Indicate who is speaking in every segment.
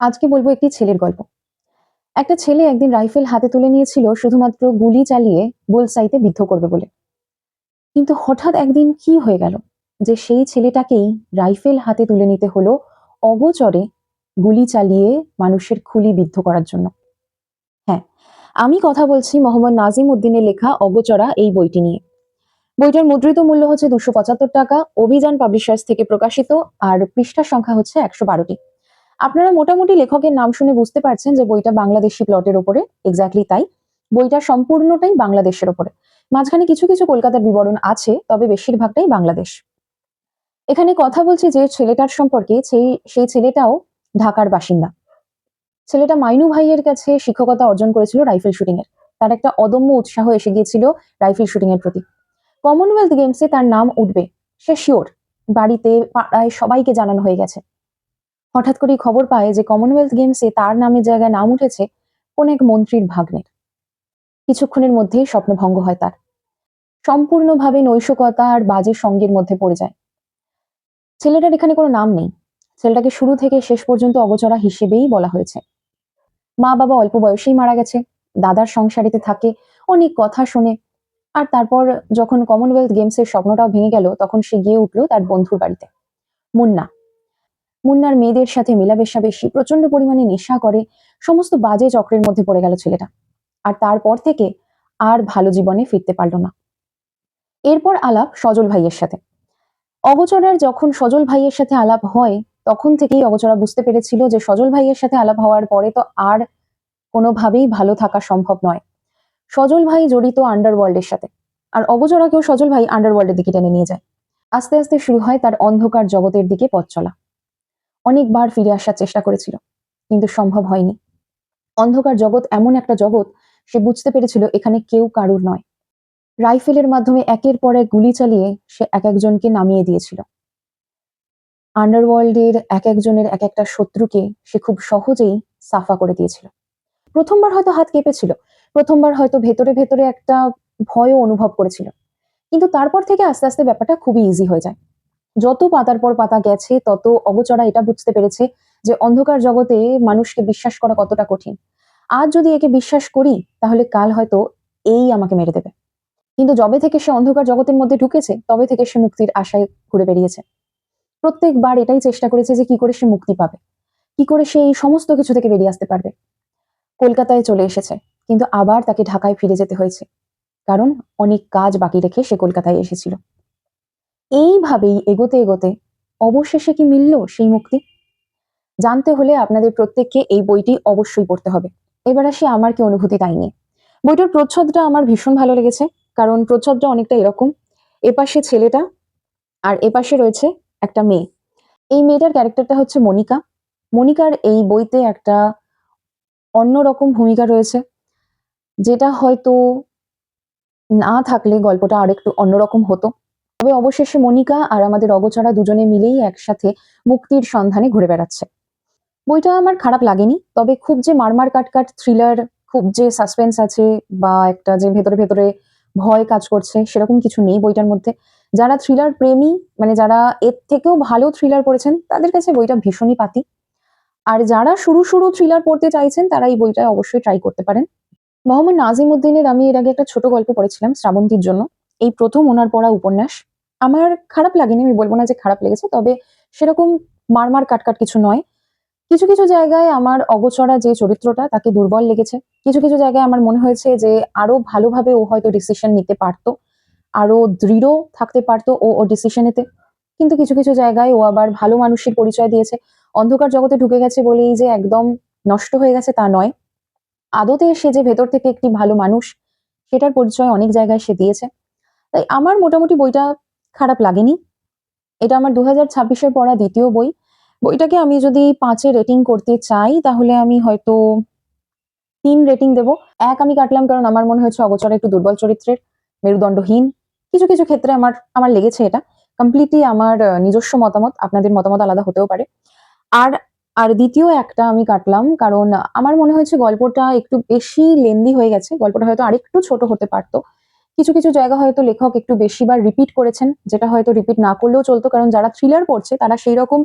Speaker 1: আজকে বলব একটি ছেলের গল্প। একটা ছেলে একদিন রাইফেল হাতে তুলে নিয়েছিল শুধুমাত্র গুলি চালিয়ে বুলসাইতে বিদ্ধ করবে বলে। কিন্তু হঠাৎ একদিন কি হয়ে গেল যে সেই ছেলেটাকেই রাইফেল হাতে তুলে নিতে হলো অগোচরে গুলি চালিয়ে মানুষের খুলি বিদ্ধ করার জন্য। হ্যাঁ আমি কথা বলছি মোহাম্মদ নাজিম উদ্দিনের লেখা অগোচরা এই বইটি নিয়ে। বইটার মুদ্রিত মূল্য হচ্ছে দুশো পঁচাত্তর টাকা, অভিযান পাবলিশার্স থেকে প্রকাশিত, আর পৃষ্ঠার সংখ্যা হচ্ছে একশো বারোটি। আপনারা মোটামুটি লেখকের নাম শুনে বুঝতে পারছেন যে বইটা বাংলাদেশি প্লটের ওপরে এক্স্যাক্টলি তাই। বইটা সম্পূর্ণটাই বাংলাদেশের ওপরে মাঝখানে কিছু কিছু কলকাতার বিবরণ আছে, তবে বেশিরভাগটাই বাংলাদেশ। এখানে কথা বলছি যে ছেলেটার সম্পর্কে, সেই সেই ছেলেটাও ঢাকার বাসিন্দা। ছেলেটা মাইনু ভাইয়ের কাছে শিক্ষকতা অর্জন করেছিল রাইফেল শুটিং এর তার একটা অদম্য উৎসাহ এসে গিয়েছিল রাইফেল শুটিং এর প্রতি। কমনওয়েলথ গেমসে তার নাম উঠবে, সে শিওর। বাড়িতে পাড়ায় সবাইকে জানানো হয়ে গেছে। হঠাৎ করেই খবর পায় যে কমনওয়েলথ গেমসে তার নামের জায়গায় নাম উঠেছে কোন এক মন্ত্রীর ভাগ্নের। কিছুক্ষণের মধ্যেই স্বপ্নভঙ্গ হয় তার। সম্পূর্ণভাবে নৈশকতা আর বাজে সঙ্গের মধ্যে পড়ে যায়। ছেলেটার এখানে কোনো নাম নেই। ছেলেটাকে শুরু থেকে শেষ পর্যন্ত অগচরা হিসেবেই বলা হয়েছে। মা বাবা অল্প বয়সেই মারা গেছে, দাদার সংসারিতে থাকে, অনেক কথা শুনে। আর তারপর যখন কমনওয়েলথ গেমসের স্বপ্নটাও ভেঙে গেল, তখন সে গিয়ে উঠল তার বন্ধুর বাড়িতে। মুন্না মুন্নার মেয়েদের সাথে মেলামেশা বেশি প্রচণ্ড পরিমাণে নেশা করে, সমস্ত বাজে চক্রের মধ্যে পড়ে গেল ছেলেটা। আর তারপর থেকে আর ভালো জীবনে ফিরতে পারল না। এরপর আলাপ সজল ভাইয়ের সাথে। অগচরার যখন সজল ভাইয়ের সাথে আলাপ হয়, তখন থেকেই অগচরা বুঝতে পেরেছিল যে সজল ভাইয়ের সাথে আলাপ হওয়ার পরে তো আর কোনোভাবেই ভালো থাকা সম্ভব নয়। সজল ভাই জড়িত আন্ডারওয়ার্ল্ডের সাথে। আর অগচরাকেও সজল ভাই আন্ডারওয়ার্ল্ডের দিকে টেনে নিয়ে যায়। আস্তে আস্তে শুরু হয় তার অন্ধকার জগতের দিকে পথ চলা। অনেকবার ফিরে আসার চেষ্টা করেছিল, কিন্তু সম্ভব হয়নি। অন্ধকার জগৎ এমন একটা জগৎ, সে বুঝতে পেরেছিল এখানে কেউ কারুর নয়। রাইফেলের মাধ্যমে একের পর এক গুলি চালিয়ে সে এক একজনকে নামিয়ে দিয়েছিল। আন্ডারওয়ার্ল্ডের এক একজনের এক একটা শত্রুকে সে খুব সহজেই সাফা করে দিয়েছিল। প্রথমবার হয়তো হাত কেঁপেছিল, প্রথমবার হয়তো ভেতরে ভেতরে একটা ভয়ও অনুভব করেছিল। কিন্তু তারপর থেকে আস্তে আস্তে ব্যাপারটা খুবই ইজি হয়ে যায়। যত পাতার পর পাতা গেছে, তত অগচরা এটা বুঝতে পেরেছে যে অন্ধকার জগতে মানুষকে বিশ্বাস করা কতটা কঠিন। আজ যদি একে বিশ্বাস করি, তাহলে কাল হয়তো এই আমাকে মেরে দেবে। কিন্তু যবে থেকে সে অন্ধকার জগতের মধ্যে ঢুকেছে, তবে থেকে সে মুক্তির আশায় ঘুরে বেরিয়েছে প্রত্যেকবার এটাই চেষ্টা করেছে যে কি করে সে মুক্তি পাবে। কি করে সে এই সমস্ত কিছু থেকে বেরিয়ে আসতে পারবে। কলকাতায় চলে এসেছে, কিন্তু আবার তাকে ঢাকায় ফিরে যেতে হয়েছে। কারণ অনেক কাজ বাকি রেখে সে কলকাতায় এসেছিল। এইভাবেই এগোতে এগোতে অবশেষে কি মিলল সেই মুক্তি? জানতে হলে আপনাদের প্রত্যেককে এই বইটি অবশ্যই পড়তে হবে। এবার আসি আমার কি অনুভূতি তাই নিয়ে। বইটার প্রচ্ছদটা আমার ভীষণ ভালো লেগেছে, কারণ প্রচ্ছদটা অনেকটা এরকম। এপাশে ছেলেটা আর এপাশে রয়েছে একটা মেয়ে। এই মেয়েটার ক্যারেক্টারটা হচ্ছে মনিকা। মনিকার এই বইতে একটা অন্যরকম ভূমিকা রয়েছে, যেটা হয়তো না থাকলে গল্পটা আরেকটু অন্যরকম হতো। তবে অবশেষে মনিকা আর আমাদের অগচরা দুজনে মিলেই একসাথে মুক্তির সন্ধানে ঘুরে বেড়াচ্ছে। বইটা আমার খারাপ লাগেনি, তবে খুব যে মারমার কাটকাট থ্রিলার খুব যে সাসপেন্স আছে বা একটা যে ভেতরে ভেতরে ভয় কাজ করছে, সেরকম কিছু নেই বইটার মধ্যে। যারা থ্রিলার প্রেমী মানে যারা এর থেকেও ভালো থ্রিলার পড়েছেন, তাদের কাছে বইটা ভীষণই পাতি। আর যারা শুরু শুরু থ্রিলার পড়তে চাইছেন, তারা এই বইটা অবশ্যই ট্রাই করতে পারেন। মোহাম্মদ নাজিম উদ্দিনের আমি এর আগে একটা ছোট গল্প পড়েছিলাম শ্রাবন্তীর জন্য। এই প্রথম ওনার পড়া উপন্যাস। আমার খারাপ লাগেনি, আমি বলব না যে খারাপ লেগেছে, তবে সেরকম মারমার কাটকাট কিছু নয়। কিছু কিছু জায়গায় আমার অগোচরা যে চরিত্রটা, তাকে দুর্বল লেগেছে। কিছু কিছু জায়গায় আমার মনে হয়েছে যে আরও ভালোভাবে ও হয়তো ডিসিশন নিতে পারতো, আরও দৃঢ় থাকতে পারতো ও ও ডিসিশনেতে কিন্তু কিছু কিছু জায়গায় ও আবার ভালো মানুষের পরিচয় দিয়েছে। অন্ধকার জগতে ঢুকে গেছে বলেই যে একদম নষ্ট হয়ে গেছে তা নয়। আদতে সে যে ভেতর থেকে একটি ভালো মানুষ, সেটার পরিচয় অনেক জায়গায় সে দিয়েছে। তাই আমার মোটামুটি বইটা খারাপ লাগেনি। এটা আমার দু হাজার ছাব্বিশের পড়া দ্বিতীয় বই। বইটাকে আমি যদি পাঁচে রেটিং করতে চাই, তাহলে আমি হয়তো তিন রেটিং দেব। এক আমি কাটলাম কারণ আমার মনে হচ্ছে অগোচরা একটু দুর্বল চরিত্রের, মেরুদণ্ডহীন। কিছু কিছু ক্ষেত্রে আমার আমার লেগেছে এটা। কমপ্লিটলি আমার নিজস্ব মতামত, আপনাদের মতামত আলাদা হতেও পারে। আর আর দ্বিতীয় একটা আমি কাটলাম কারণ আমার মনে হয়েছে গল্পটা একটু বেশি লেন্দি হয়ে গেছে। গল্পটা হয়তো আরেকটু ছোট হতে পারতো। কিছু কিছু জায়গা হয়তো লেখক একটু বেশিবার রিপিট করেছেন, যেটা হয়তো রিপিট না করলেও চলতো, কারণ যারা থ্রিলার পড়ছে, তারা সেই রকম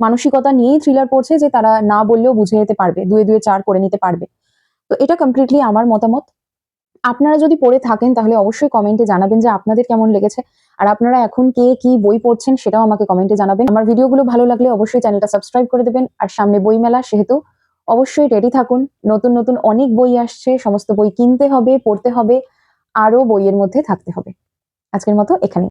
Speaker 1: মানসিকতা নিয়েই থ্রিলার পড়ছে যে তারা না বললেও বুঝে যেতে পারবে, দুয়ে দুয়ে চার করে নিতে পারবে। তো এটা কমপ্লিটলি আমার মতামত। আপনারা যদি পড়ে থাকেন, তাহলে অবশ্যই কমেন্টে জানাবেন যে আপনাদের কেমন লেগেছে, আর আপনারা এখন কে কি বই পড়ছেন সেটাও আমাকে কমেন্টে জানাবেন। আমার ভিডিওগুলো ভালো লাগলে অবশ্যই চ্যানেলটা সাবস্ক্রাইব করে দেবেন, আর সামনে বই মেলা সেহেতু অবশ্যই রেডি থাকুন। নতুন নতুন অনেক বই আসছে, সমস্ত বই কিনতে হবে, পড়তে হবে। আরও বইয়ের মধ্যে থাকতে হবে। আজকের মতো এখানে